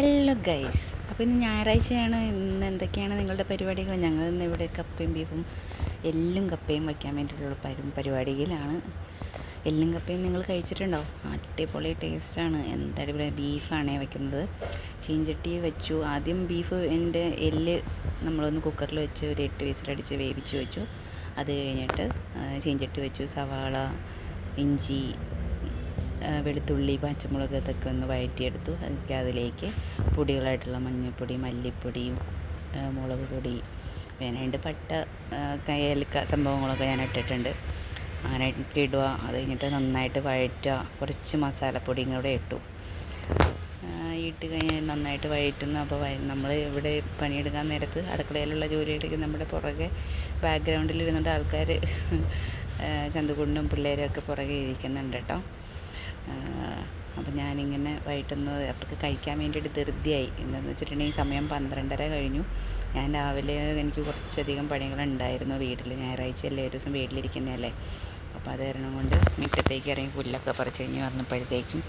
Hello guys അപ്പോൾ ഇന്ന് ഞായറാഴ്ചയാണ്. ഇന്ന് എന്തൊക്കെയാണ് നിങ്ങളുടെ പരിപാടികൾ? ഞങ്ങൾ ഇന്ന് ഇവിടെ കപ്പയും ബീഫും എല്ലും കപ്പയും വയ്ക്കാൻ വേണ്ടിയിട്ടുള്ള പരി പരിപാടിയിലാണ്. എല്ലും കപ്പയും നിങ്ങൾ കഴിച്ചിട്ടുണ്ടോ? അടിപൊളി ടേസ്റ്റാണ്. എന്തായാലും അടിപൊളി ബീഫാണ് വയ്ക്കുന്നത്. ചീഞ്ചട്ടി വെച്ചു. ആദ്യം ബീഫ് എന്റെ എല്ല് നമ്മളൊന്ന് കുക്കറിൽ വെച്ച് ഒരു എട്ട് വിസിലടിച്ച് വേവിച്ച് വെച്ചു. അത് കഴിഞ്ഞിട്ട് ചീഞ്ചട്ടി വെച്ചു. സവാള ഇഞ്ചി വെളുത്തുള്ളി പച്ചമുളക് ഇതൊക്കെ ഒന്ന് വഴറ്റിയെടുത്തു. അതൊക്കെ അതിലേക്ക് പൊടികളായിട്ടുള്ള മഞ്ഞൾപ്പൊടി മല്ലിപ്പൊടി മുളക് പൊടി വേനയുണ്ട് പട്ട ആ, ക- ഏലക്ക സംഭവങ്ങളൊക്കെ ഞാൻ ഇട്ടിട്ടുണ്ട്. അങ്ങനെ ഇടുക. അത് കഴിഞ്ഞിട്ട് നന്നായിട്ട് വഴറ്റുക. കുറച്ച് മസാലപ്പൊടിയും കൂടെ ഇട്ടു. ഇട്ട് കഴിഞ്ഞാൽ നന്നായിട്ട് വഴറ്റുന്നു അപ്പോൾ നമ്മൾ ഇവിടെ പണിയെടുക്കാൻ നേരത്ത് അടുക്കളയിലുള്ള ജോലിയിലേക്ക് നമ്മുടെ പുറകെ ബാക്ക്ഗ്രൗണ്ടിൽ ഇരുന്നുകൊണ്ട് ആൾക്കാർ ചന്തകുണ്ടും പിള്ളേരും ഒക്കെ പുറകെ ഇരിക്കുന്നുണ്ട് കേട്ടോ. അപ്പം ഞാനിങ്ങനെ വൈകിട്ടൊന്ന് അവർക്ക് കഴിക്കാൻ വേണ്ടിയിട്ട് ധൃതിയായി. എന്താണെന്ന് വെച്ചിട്ടുണ്ടെങ്കിൽ സമയം പന്ത്രണ്ടര കഴിഞ്ഞു. ഞാൻ രാവിലെ എനിക്ക് കുറച്ചധികം പണികളുണ്ടായിരുന്നു വീട്ടിൽ ഞായറാഴ്ച അല്ലേ ഒരു ദിവസം വീട്ടിലിരിക്കുന്നതല്ലേ അപ്പോൾ അത് കാരണം കൊണ്ട് മുറ്റത്തേക്ക് ഇറങ്ങി പുല്ലൊക്കെ പറിച്ച് കഴിഞ്ഞ് വന്നപ്പോഴത്തേക്കും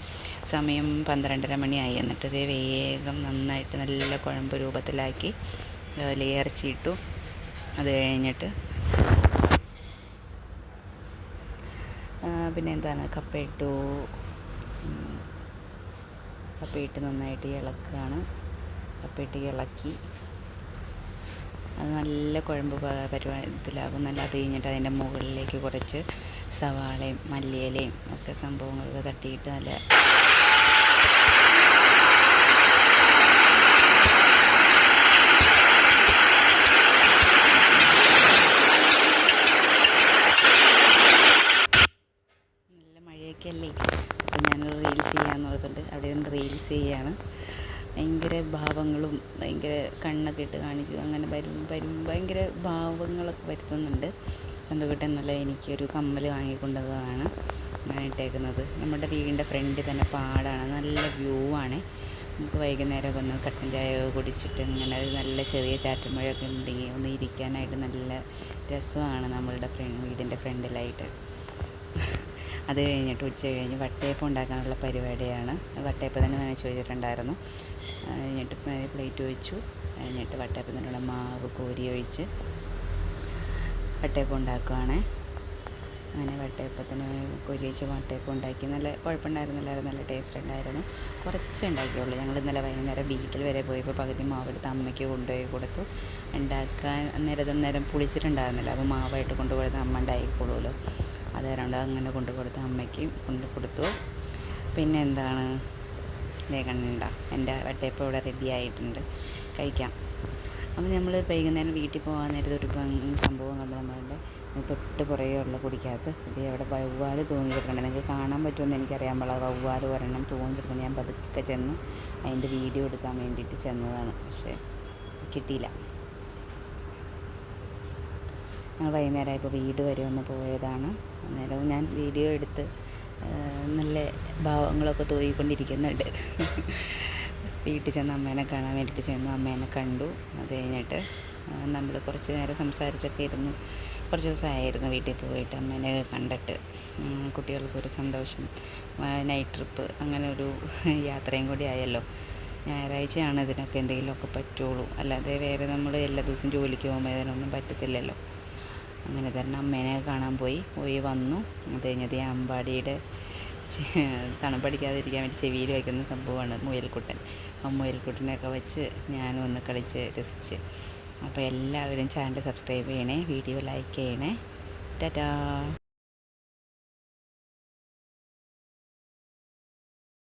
സമയം പന്ത്രണ്ടര മണിയായി. എന്നിട്ട് ഇതേ വേഗം നന്നായിട്ട് നല്ല കുഴമ്പ് രൂപത്തിലാക്കി ഇറച്ചിയിട്ടു അത് കഴിഞ്ഞിട്ട് പിന്നെ എന്താണ്? കപ്പയിട്ടു ഉം, കപ്പയിട്ട് നന്നായിട്ട് ഇളക്കുകയാണ്. കപ്പയിട്ട് ഇളക്കി. അത് നല്ല കുഴമ്പ് പരുവത്തിലാകും. നല്ല അത് കഴിഞ്ഞിട്ട് അതിന്റെ മുകളിലേക്ക് കുറച്ച് സവാളയും മല്ലിയിലയും ഒക്കെ സംഭവങ്ങളൊക്കെ തട്ടിയിട്ട് നല്ല മഴയൊക്കെ അല്ലേ അപ്പം ഞാൻ റീൽസ് നിന്ന് റീൽസ് ചെയ്യാണ്. ഭയങ്കര ഭാവങ്ങളും ഭയങ്കര കണ്ണൊക്കെ ഇട്ട് കാണിച്ചു. അങ്ങനെ വരും വരും. ഭയങ്കര ഭാവങ്ങളൊക്കെ വരുത്തുന്നുണ്ട്. ചന്തുകുട്ടൻ നല്ല എനിക്കൊരു കമ്മൽ വാങ്ങിക്കൊണ്ടതാണ് ഞാൻ ഇട്ടേക്കുന്നത് നമ്മുടെ വീടിന്റെ ഫ്രണ്ടിൽ തന്നെ പാടാണ്. നല്ല വ്യൂ ആണ്. നമുക്ക് വൈകുന്നേരമൊക്കെ ഒന്ന് കട്ടൻ ചായ കുടിച്ചിട്ട് ഇങ്ങനെ നല്ല ചെറിയ ചാറ്റുമഴയൊക്കെ ഉണ്ടെങ്കിൽ ഒന്ന് ഇരിക്കാനായിട്ട് നല്ല രസമാണ് നമ്മളുടെ ഫ്രണ്ട് വീടിന്റെ ഫ്രണ്ടിലായിട്ട്. അത് കഴിഞ്ഞിട്ട് ഉച്ച കഴിഞ്ഞ് വട്ടയപ്പം ഉണ്ടാക്കാനുള്ള പരിപാടിയാണ്. വട്ടയപ്പം തന്നെ നനച്ച് വെച്ചിട്ടുണ്ടായിരുന്നു കഴിഞ്ഞിട്ട് പ്ലേറ്റ് വെച്ചു. കഴിഞ്ഞിട്ട് വട്ടയപ്പത്തിനുള്ള മാവ് കോരി ഒഴിച്ച് വട്ടയപ്പം ഉണ്ടാക്കുവാണ്. വട്ടയപ്പത്തിന് കോരി കൊരിയച്ച് വട്ടയപ്പം ഉണ്ടാക്കി. നല്ല കുഴപ്പമുണ്ടായിരുന്നില്ലായിരുന്നു നല്ല ടേസ്റ്റ് ഉണ്ടായിരുന്നു. കുറച്ച് ഉണ്ടാക്കിയുള്ളൂ. ഞങ്ങൾ ഇന്നലെ വൈകുന്നേരം വീട്ടിൽ വരെ പോയപ്പോൾ പകുതി മാവെടുത്ത് അമ്മയ്ക്ക് കൊണ്ടുപോയി കൊടുത്തു. ഉണ്ടാക്കാൻ അന്നേരം അന്നേരം പുളിച്ചിട്ടുണ്ടായിരുന്നില്ല. അപ്പോൾ മാവായിട്ട് കൊണ്ടുപോയത് അമ്മ ഉണ്ടായിക്കോളൂല്ലോ അത് കാരണം അങ്ങനെ കൊണ്ടു കൊടുത്ത് അമ്മയ്ക്ക് കൊണ്ടു കൊടുത്തു. പിന്നെ എന്താണ്? വേഗണ്ട എന്റെ വട്ടയപ്പം ഇവിടെ റെഡി ആയിട്ടുണ്ട്. കഴിക്കാം. അപ്പോൾ നമ്മൾ വൈകുന്നേരം വീട്ടിൽ പോകാൻ നേരത്തെ ഒരു സംഭവം കണ്ട് തൊട്ട് പുറകെയുള്ള കുടിക്കകത്ത് ഇത് അവിടെ വവ്വാൽ തൂങ്ങി കിടക്കണം നിങ്ങൾക്ക് കാണാൻ പറ്റുമെന്ന് എനിക്കറിയാൻ പാടില്ല വവ്വാൽ ഒരെണ്ണം തൂങ്ങി കിടക്കുന്നത് ഞാൻ പതുക്കെ ചെന്ന് അതിന്റെ വീഡിയോ എടുക്കാൻ വേണ്ടിയിട്ട് ചെന്നതാണ്. പക്ഷേ കിട്ടിയില്ല. ഞങ്ങൾ വൈകുന്നേരം ഇപ്പോൾ വീട് വരെ ഒന്ന് പോയതാണ്. അന്നേരം ഞാൻ വീഡിയോ എടുത്ത് നല്ല ഭാവങ്ങളൊക്കെ തൂയിക്കൊണ്ടിരിക്കുന്നുണ്ട് വീട്ടിൽ ചെന്ന് അമ്മേനെ കാണാൻ വേണ്ടിയിട്ട് ചെന്നു. അമ്മേനെ കണ്ടു. അത് കഴിഞ്ഞിട്ട് നമ്മൾ കുറച്ച് നേരം സംസാരിച്ചൊക്കെ ഇരുന്നു. കുറച്ച് ദിവസമായിരുന്നു വീട്ടിൽ പോയിട്ട് അമ്മേനെ കണ്ടിട്ട്. കുട്ടികൾക്കൊരു സന്തോഷം. നൈറ്റ് ട്രിപ്പ് അങ്ങനെ ഒരു യാത്രയും കൂടി ആയല്ലോ. ഞായറാഴ്ചയാണ് ഇതിനൊക്കെ എന്തെങ്കിലുമൊക്കെ പറ്റുള്ളൂ. അല്ലാതെ വേറെ നമ്മൾ എല്ലാ ദിവസവും ജോലിക്ക് പോകുമ്പോൾ ഇതിനൊന്നും പറ്റത്തില്ലല്ലോ. അങ്ങനെ തന്നെ അമ്മേനെ കാണാൻ പോയി. പോയി വന്നു. അത് കഴിഞ്ഞത് അമ്പാടിയുടെ തണുപ്പടിക്കാതിരിക്കാൻ വേണ്ടി ചെവിയിൽ വയ്ക്കുന്ന സംഭവമാണ് മുയൽക്കുട്ടൻ. ആ മുയൽക്കുട്ടനെയൊക്കെ വെച്ച് ഞാനും ഒന്ന് കളിച്ച് രസിച്ച്. അപ്പോൾ എല്ലാവരും ചാനൽ സബ്സ്ക്രൈബ് ചെയ്യണേ വീഡിയോ ലൈക്ക് ചെയ്യണേ. ടാറ്റാ.